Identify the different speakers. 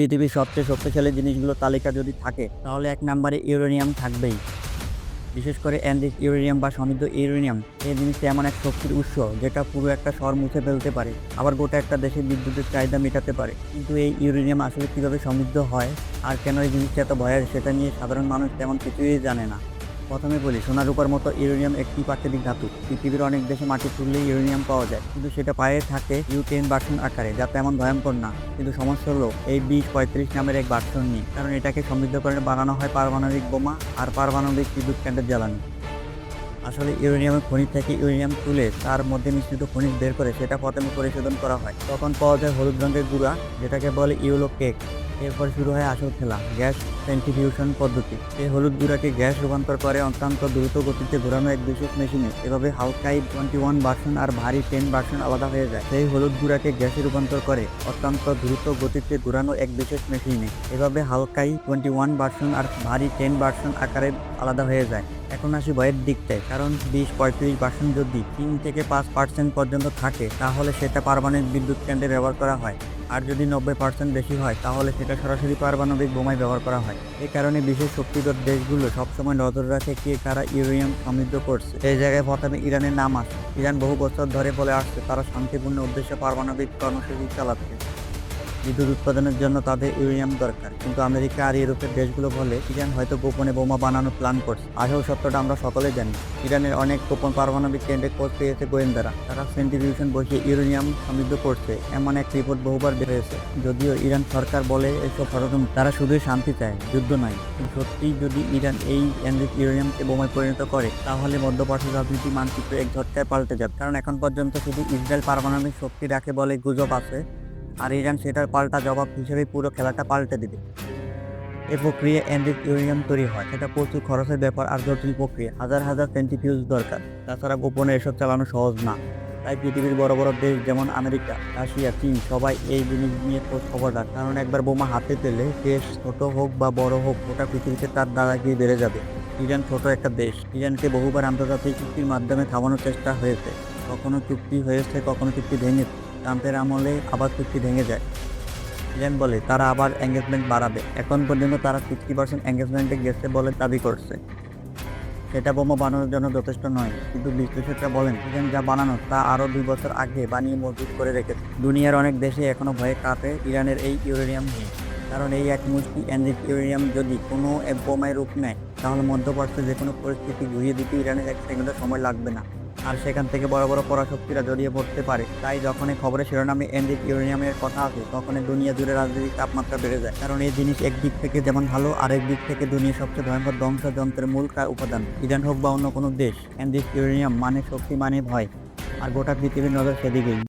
Speaker 1: পৃথিবীর সবচেয়ে শক্তিশালী জিনিসগুলো তালিকা যদি থাকে, তাহলে এক নম্বরে ইউরেনিয়াম থাকবেই। বিশেষ করে অ্যান্ডিস ইউরেনিয়াম বা সমৃদ্ধ ইউরেনিয়াম, এই জিনিসটা এমন এক শক্তির উৎস যেটা পুরো একটা শহর মুছে ফেলতে পারে, আবার গোটা একটা দেশের বিদ্যুতের চাহিদা মেটাতে পারে। কিন্তু এই ইউরেনিয়াম আসলে কীভাবে সমৃদ্ধ হয় আর কেন এই জিনিসটা এত ভয়ের সেটা নিয়ে সাধারণ মানুষ তেমন কিছুই জানে না। প্রথমে বলি সোনা রূপার মতো ইউরেনিয়াম একটি প্রাকৃতিক ধাতু। পৃথিবীর অনেক দেশে মাটি তুললেই ইউরেনিয়াম পাওয়া যায়, কিন্তু সেটা পায়ে থাকে ইউটেন বার্সন আকারে, যা তেমন ভয়ঙ্কর না। কিন্তু সমস্যা হলো, এই বিশ পঁয়ত্রিশ নামের এক বার্সন নিয়ে, কারণ এটাকে সমৃদ্ধ করে বানানো হয় পারমাণবিক বোমা আর পারমাণবিক বিদ্যুৎ কেন্দ্রের জ্বালানি। আসলে ইউরেনিয়ামের খনিজ থেকে ইউরেনিয়াম তুলে তার মধ্যে মিশ্রিত খনিজ বের করে সেটা প্রথমে পরিশোধন করা হয়। তখন পাওয়া যায় হলুদ রঙের গুঁড়া, যেটাকে বলে ইউলো কেক। এরপর শুরু হয় আসল খেলা, গ্যাস সেন্ট্রিফিউশন পদ্ধতি। এই হলুদ গুঁড়াকে গ্যাস রূপান্তর করে অত্যন্ত দ্রুত গতিতে ঘোরানো এক বিশেষ মেশিনে। এভাবে হালকাই টোয়েন্টি ওয়ান ভার্সন আর ভারী টেন ভার্সন আলাদা হয়ে যায়। সেই হলুদ গুঁড়াকে গ্যাসে রূপান্তর করে অত্যন্ত দ্রুত গতিতে ঘোরানো এক বিশেষ মেশিনে। এভাবে হালকাই টোয়েন্টি ওয়ান ভার্সন আর ভারী টেন ভার্সন আকারে আলাদা হয়ে যায়। এখন আসি ভয়ের দিকটায়। কারণ বিশ পঁয়ত্রিশ পার্সেন্ট যদি তিন থেকে পাঁচ পার্সেন্ট পর্যন্ত থাকে, তাহলে সেটা পারমাণবিক বিদ্যুৎ কেন্দ্রে ব্যবহার করা হয়। আর যদি নব্বই পার্সেন্ট বেশি হয়, তাহলে সেটা সরাসরি পারমাণবিক বোমায় ব্যবহার করা হয়। এই কারণে বিশেষ শক্তিধর দেশগুলো সবসময় নজর রাখে কে কারা ইউরেনিয়াম সমৃদ্ধ করছে। এই জায়গায় প্রথমে ইরানের নাম আসে। ইরান বহু বছর ধরে বলে আসছে, তারা শান্তিপূর্ণ উদ্দেশ্যে পারমাণবিক কর্মসূচি চালাচ্ছে। বিদ্যুৎ উৎপাদনের জন্য তাদের ইউরেনিয়াম দরকার। কিন্তু আমেরিকা আর ইউরোপের দেশগুলো বলে, ইরান হয়তো গোপনে বোমা বানানোর প্ল্যান করছে। আসল সত্যটা আমরা সকলে জানি। ইরানের অনেক গোপন পারমাণবিক কেন্দ্রে খোঁজ পেয়েছে গোয়েন্দারা। তারা সেন্ট্রিবিউশন বসিয়ে ইউরেনিয়াম সমৃদ্ধ করছে। এমন এক রিপোর্ট বহুবার বের হয়েছে। যদিও ইরান সরকার বলে এসব ষড়যন্ত্র তারা শুধুই শান্তি চায়, যুদ্ধ নয়। সত্যিই যদি ইরান এই এনরিক ইউরেনিয়ামকে বোমায় পরিণত করে, তাহলে মধ্যপ্রাচ্য রাজনীতি মানচিত্র এক ঝটকায় পাল্টে যাবে। কারণ এখন পর্যন্ত শুধু ইসরায়েল পারমাণবিক শক্তি রাখে বলে গুজব আছে। আর ইরান সেটার পাল্টা জবাব হিসেবে পুরো খেলাটা পাল্টে দিবে। এ প্রক্রিয়া এনরিক ইউরেনিয়াম তৈরি হয়। সেটা প্রচুর খরচের ব্যাপার আর জটিল প্রক্রিয়া। হাজার হাজার সেন্টিফিউজ দরকার। তাছাড়া গোপনে এসব চালানো সহজ না। তাই পৃথিবীর বড় বড় দেশ যেমন আমেরিকা, রাশিয়া, চীন, সবাই এই জিনিস নিয়ে খোঁজ খবর রাখে। কারণ একবার বোমা হাতে পেলে দেশ ছোট হোক বা বড় হোক, গোটা পৃথিবীতে তার দাদাগিরি বেড়ে যাবে। ইরান ছোট একটা দেশ। ইরানকে বহুবার আন্তর্জাতিক চুক্তির মাধ্যমে থামানোর চেষ্টা হয়েছে। কখনো চুক্তি হয়েছে, কখনো চুক্তি ভেঙেছে। ট্রাম্পের আমলে আবার চুক্তি ভেঙে যায়। ইরান বলে, তারা আবার এঙ্গেজমেন্ট বাড়াবে। এখন পর্যন্ত তারা সিক্সটি পার্সেন্ট এঙ্গেজমেন্টে গেছে বলে দাবি করছে। সেটা বোমা বানানোর জন্য যথেষ্ট নয়। কিন্তু বিশ্লেষকরা বলেন ইরান যা বানানো, তা আরও দুই বছর আগে বানিয়ে মজবুত করে রেখেছে। দুনিয়ার অনেক দেশে এখনও ভয়ে কাঁপে ইরানের এই ইউরেনিয়াম নিয়ে। কারণ এই এক মুষ্টি এনরিক ইউরেনিয়াম যদি কোনো বোমায় রূপ নেয়, তাহলে মধ্যপ্রাচ্যে যে কোনো পরিস্থিতি ঘুরিয়ে দিতে ইরানের এক সেকেন্ডের সময় লাগবে না। আর সেখান থেকে বড় বড় পরাশক্তিরা জড়িয়ে পড়তে পারে। তাই যখনই খবরে শিরোনামে এনরিক ইউরেনিয়ামের কথা আসে, তখনই দুনিয়া জুড়ে রাজনৈতিক তাপমাত্রা বেড়ে যায়। কারণ এই জিনিস এক দিক থেকে যেমন ভালো, আরেক দিক থেকে দুনিয়ার সবচেয়ে ভয়ঙ্কর ধ্বংস যন্ত্রের মূল উপাদান। ইরান হোক বা অন্য কোনো দেশ এনরিক ইউরেনিয়াম মানে শক্তি মানে ভয়, আর গোটা পৃথিবীর নজর সেদিকেই।